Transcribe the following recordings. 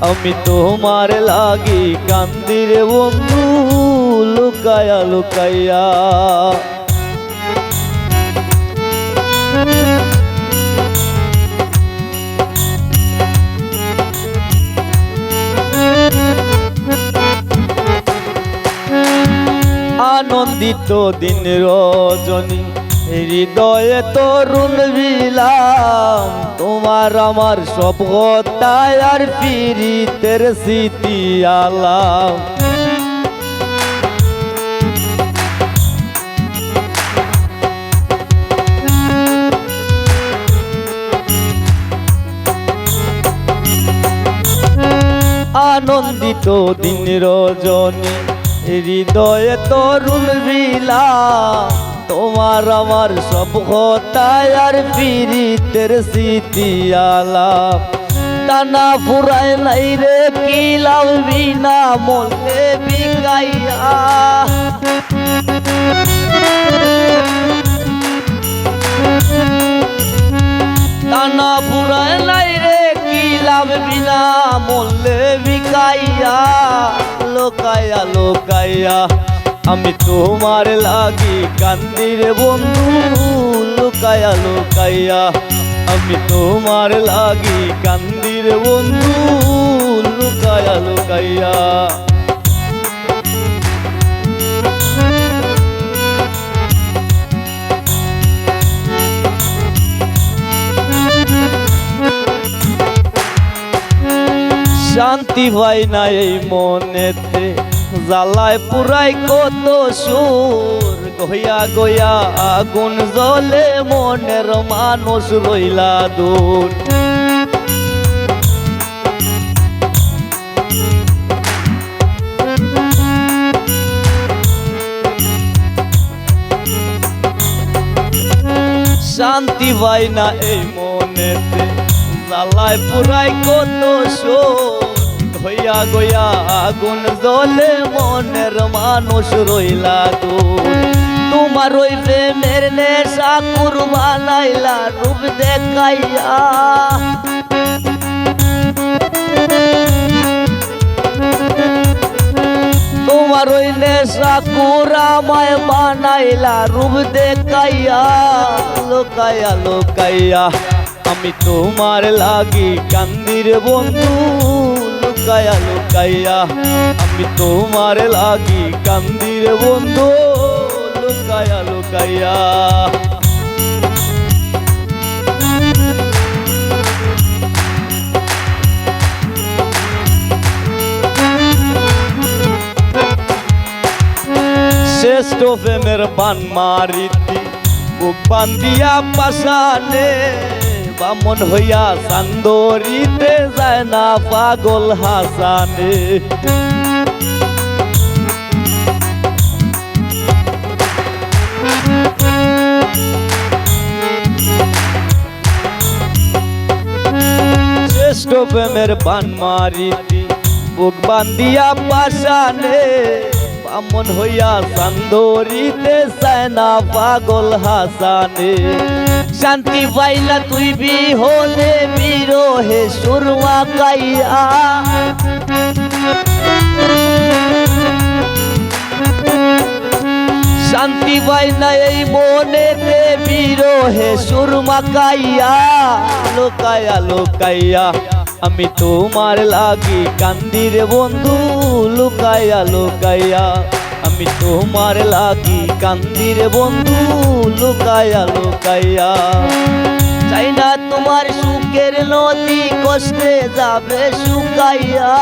আমি তোমার লাগি কান্দির বন্ধু লুকাইয়া লুকাইয়া। আনন্দিত দিন রজনী হৃদয়ে তরুণ বিলাম, তোমার আমার সব কথায় আর পীড়িতের স্মৃতি আলাম। আনন্দিত দিন রজনী, হৃদয়ে তরুণ বিলা তোমার আমার সব কথায় আর পীড়িতের স্মৃতি আলাপ। টানা ফুরায় নাই রে কি লাভ বিনা মনে বিকাইয়া। টানা ফুরায় নাই রে কি বিনা মূল্যে বিকাইয়া লোকাইয়া লোকাইয়া আমি তোমার লাগি কান্দির বন্ধু লুকাইয়া লুকাইয়া। আমি তোমার লাগি কান্দির বন্ধু লুকাইয়া লুকাইয়া। শান্তি পাই না এই মনেতে। জ্বালায় পুরাই কত সুর। গইয়া গইয়া আগুন জলে মনের মানুষ রইলা দূর। শান্তি পাই না এই মনেতে। জ্বালায় পুরাই কত সোর। হইয়া গইয়া আগুন জ্বলে মনের মানুষ রইলা দূর তোমার ওই প্রেমের নেশা কুরবানাইলা রূপ দেখাইয়া। তোমার ওই নেশা কুরামায় বানাইলা রূপ দেখাইয়া, লোকাইয়া লোকাইয়া। আমি তোমার লাগি কান্দির বন্ধু। লুকাইয়া লুকাইয়া, আমি তোমার লাগি কান্দির বন্ধু লুকাইয়া লুকাইয়া। শ্রেষ্ঠ প্রেমের বান মারিতি, বুক বান্দিয়া পাশানে। বামন হইয়া সান্দরিতে যায় না পাগল হাসানে। শ্রেষ্ঠ প্রেমের বান মারিতি বুক বান্দিয়া পাশানে। বামন হইয়া সান্দরিতে সায়না পাগল হাসানে। শান্তি পাইলা তুই বিহনে বিরোহে সুরমা কাইয়া। শান্তি পাই এই মনেতে বিরহে সুরমা কাইয়া লোকাইয়া লোকাইয়া। আমি তোমার লাগি কান্দির বন্ধু লুকাইয়া লুকাইয়া। আমি তোমার লাগি কান্দির বন্ধু লুকাইয়া লুকাইয়া। চাই না তোমার সুখের নদী কষ্টে যাবে শুকাইয়া।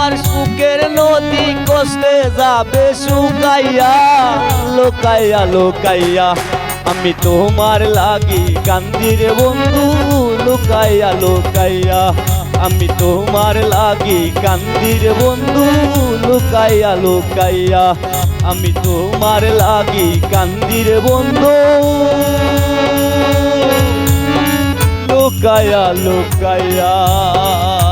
না তোমার সুখের নদী কষ্টে যাবে শুকাইয়া, লোকাইয়া লোকাইয়া। আমি তোমার লাগি কান্দির বন্ধু, লুকাইয়া লুকাইয়া। আমি তোমার লাগি কান্দির বন্ধু, লুকাইয়া লুকাইয়া। আমি তোমার লাগি কান্দির বন্ধু। লুকাইয়া লুকাইয়া।